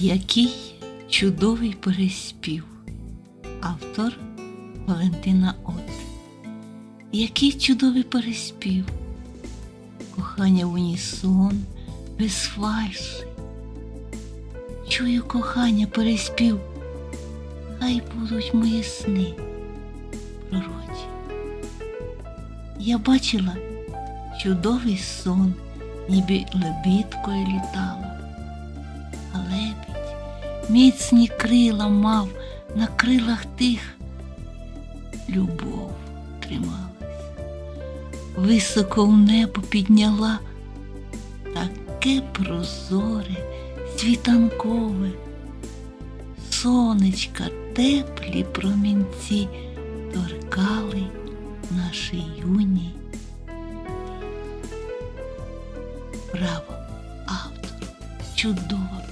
Який чудовий переспів. Автор Валентина От. Який чудовий переспів. Кохання в унісон, без фальші. Чую кохання переспів. Хай будуть мої сни пророчі. Я бачила чудовий сон, ніби лебідкою літала, міцні крила мав на крилах тих. Любов трималась, високо в небо підняла таке прозоре, світанкове, сонечка теплі промінці торкали наші юні. Браво, автор, чудова